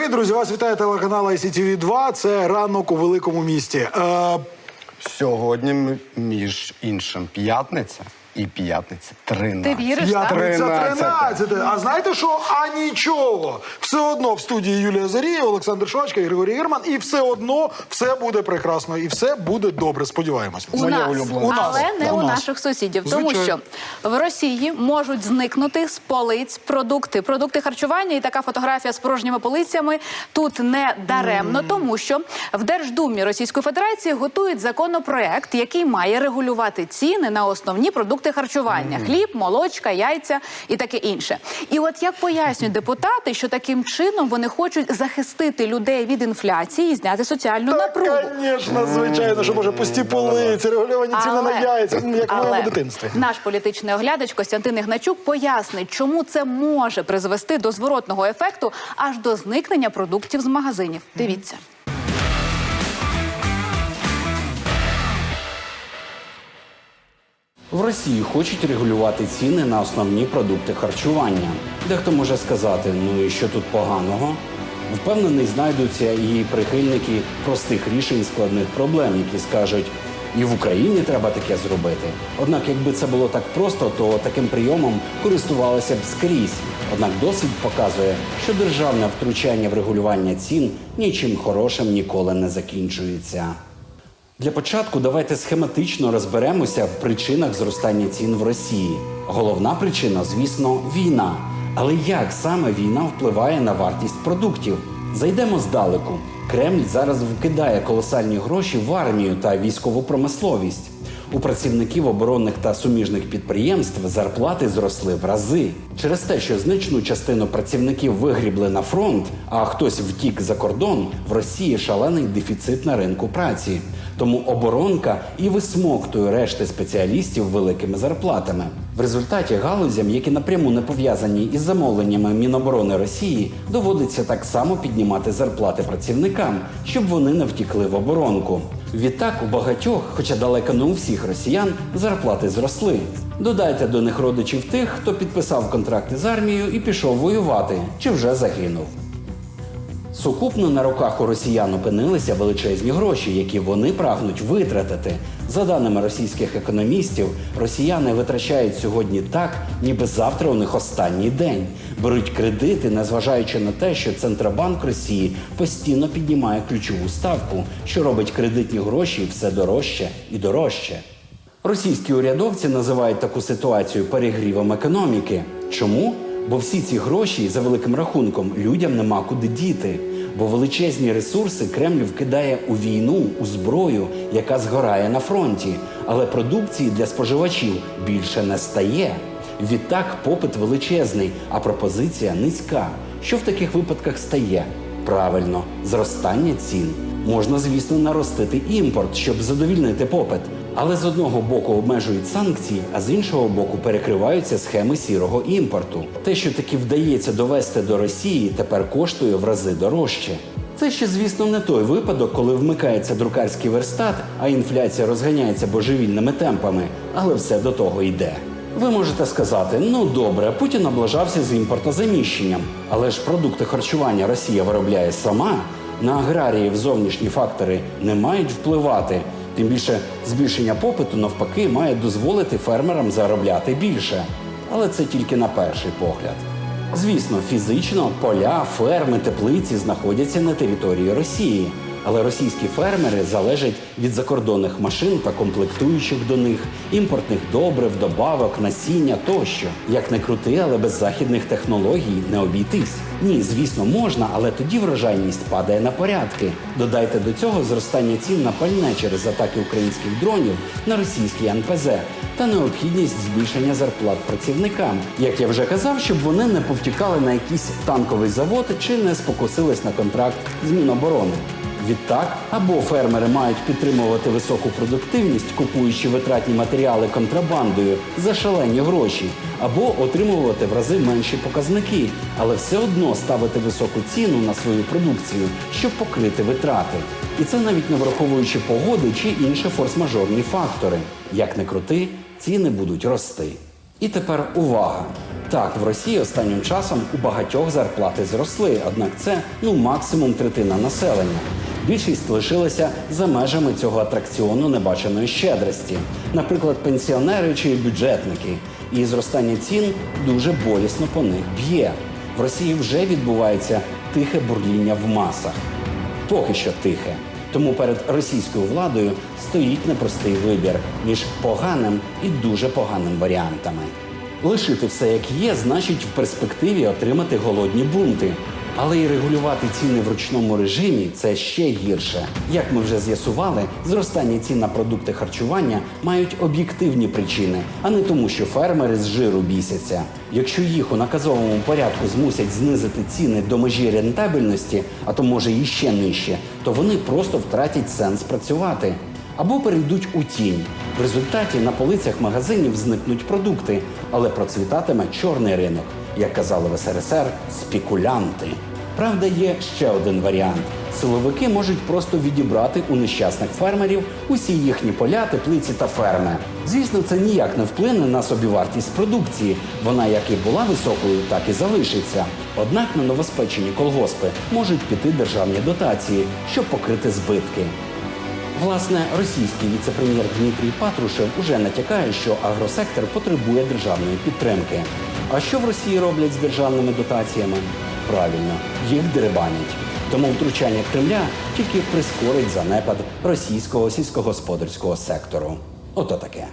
Привіт, друзі! Вас вітає телеканал ICTV 2 Це ранок у великому місті. Е, Сьогодні, між іншим, п'ятниця і п'ятниця 13. Ти віриш, так? П'ятниця 13. 13. А знаєте що? А нічого. Все одно в студії Юлія Зарія, Олександр Швачка і Григорій Герман. І все одно все буде прекрасно і все буде добре. Сподіваємось. У Моя нас, улюблена. У нас, але не у у, нас. наших сусідів, тому Звичайно. що в Росії можуть зникнути з полиць продукти, продукти харчування, і така фотографія з порожніми полицями тут не даремно, тому що в Держдумі Російської Федерації готують законопроект, який має регулювати ціни на основні продукти харчування: хліб, молочка, яйця і таке інше. І от як пояснюють депутати, що таким чином вони хочуть захистити людей від інфляції і зняти соціальну напругу. Звісно, звичайно, що може пусті полиці, регульовані ціни на яйця, як в моєму дитинстві. Наш політичний оглядач Костянтин Ігначук пояснить, чому це може призвести до зворотного ефекту аж до зникнення продуктів з магазинів. Дивіться. В Росії хочуть регулювати ціни на основні продукти харчування. Дехто може сказати, ну і що тут поганого? Впевнений, знайдуться і прихильники простих рішень складних проблем, які скажуть, і в Україні треба таке зробити. Однак, якби це було так просто, то таким прийомом користувалися б скрізь. Однак досвід показує, що державне втручання в регулювання цін нічим хорошим ніколи не закінчується. Для початку давайте схематично розберемося в причинах зростання цін в Росії. Головна причина, звісно, війна. Але як саме війна впливає на вартість продуктів? Зайдемо здалеку. Кремль зараз вкидає колосальні гроші в армію та військову промисловість. У працівників оборонних та суміжних підприємств зарплати зросли в рази через те, що значну частину працівників вигрібли на фронт, а хтось втік за кордон. В Росії шалений дефіцит на ринку праці. Тому оборонка і висмоктує решти спеціалістів великими зарплатами. В результаті галузям, які напряму не пов'язані із замовленнями Міноборони Росії, доводиться так само піднімати зарплати працівникам, щоб вони не втікли в оборонку. Відтак у багатьох, хоча далеко не у всіх росіян, зарплати зросли. Додайте до них родичів тих, хто підписав контракти з армією і пішов воювати, чи вже загинув. Сукупно на руках у росіян опинилися величезні гроші, які вони прагнуть витратити. За даними російських економістів, росіяни витрачають сьогодні так, ніби завтра у них останній день. Беруть кредити, незважаючи на те, що Центробанк Росії постійно піднімає ключову ставку, що робить кредитні гроші все дорожче і дорожче. Російські урядовці називають таку ситуацію перегрівом економіки. Чому? Бо всі ці гроші, за великим рахунком, людям нема куди діти. Бо величезні ресурси Кремль вкидає у війну, у зброю, яка згорає на фронті. Але продукції для споживачів більше не стає. Відтак попит величезний, а пропозиція низька. Що в таких випадках стає? Правильно, зростання цін. Можна, звісно, наростити імпорт, щоб задовільнити попит. Але з одного боку обмежують санкції, а з іншого боку перекриваються схеми сірого імпорту. Те, що таки вдається довести до Росії, тепер коштує в рази дорожче. Це ще, звісно, не той випадок, коли вмикається друкарський верстат, а інфляція розганяється божевільними темпами, але все до того йде. Ви можете сказати, ну добре, Путін облажався з імпортозаміщенням, але ж продукти харчування Росія виробляє сама. На аграріїв зовнішні фактори не мають впливати. Тим більше збільшення попиту навпаки має дозволити фермерам заробляти більше. Але це тільки на перший погляд. Звісно, фізично поля, ферми, теплиці знаходяться на території Росії. Але російські фермери залежать від закордонних машин та комплектуючих до них, імпортних добрив, добавок, насіння тощо. Як не крути, але без західних технологій не обійтись. Ні, звісно, можна, але тоді врожайність падає на порядки. Додайте до цього зростання цін на пальне через атаки українських дронів на російські НПЗ та необхідність збільшення зарплат працівникам. Як я вже казав, щоб вони не повтікали на якийсь танковий завод чи не спокусились на контракт з Міноборони. Відтак, або фермери мають підтримувати високу продуктивність, купуючи витратні матеріали контрабандою за шалені гроші, або отримувати в рази менші показники, але все одно ставити високу ціну на свою продукцію, щоб покрити витрати. І це навіть не враховуючи погоди чи інші форс-мажорні фактори. Як не крути, ціни будуть рости. І тепер увага! Так, в Росії останнім часом у багатьох зарплати зросли, однак це ну максимум третина населення. Більшість лишилася за межами цього атракціону небаченої щедрості, наприклад, пенсіонери чи бюджетники. І зростання цін дуже болісно по них б'є. В Росії вже відбувається тихе бурління в масах. Поки що тихе. Тому перед російською владою стоїть непростий вибір між поганим і дуже поганим варіантами. Лишити все як є, значить в перспективі отримати голодні бунти. Але й регулювати ціни в ручному режимі це ще гірше. Як ми вже з'ясували, зростання цін на продукти харчування мають об'єктивні причини, а не тому, що фермери з жиру бісяться. Якщо їх у наказовому порядку змусять знизити ціни до межі рентабельності, а то може і ще нижче, то вони просто втратять сенс працювати або перейдуть у тінь. В результаті на полицях магазинів зникнуть продукти, але процвітатиме чорний ринок, як казали в СРСР, спекулянти. Правда, є ще один варіант: силовики можуть просто відібрати у нещасних фермерів усі їхні поля, теплиці та ферми. Звісно, це ніяк не вплине на собівартість продукції. Вона як і була високою, так і залишиться. Однак на новоспечені колгоспи можуть піти державні дотації, щоб покрити збитки. Власне, російський віце-прем'єр Дмитрій Патрушев уже натякає, що агросектор потребує державної підтримки. А що в Росії роблять з державними дотаціями? Правильно, їх деребанять. Тому втручання Кремля тільки прискорить занепад російського сільськогосподарського сектору. Ото таке.